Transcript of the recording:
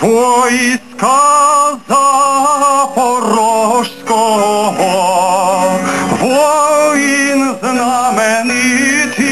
Войска запорожського, воїн знаменитий.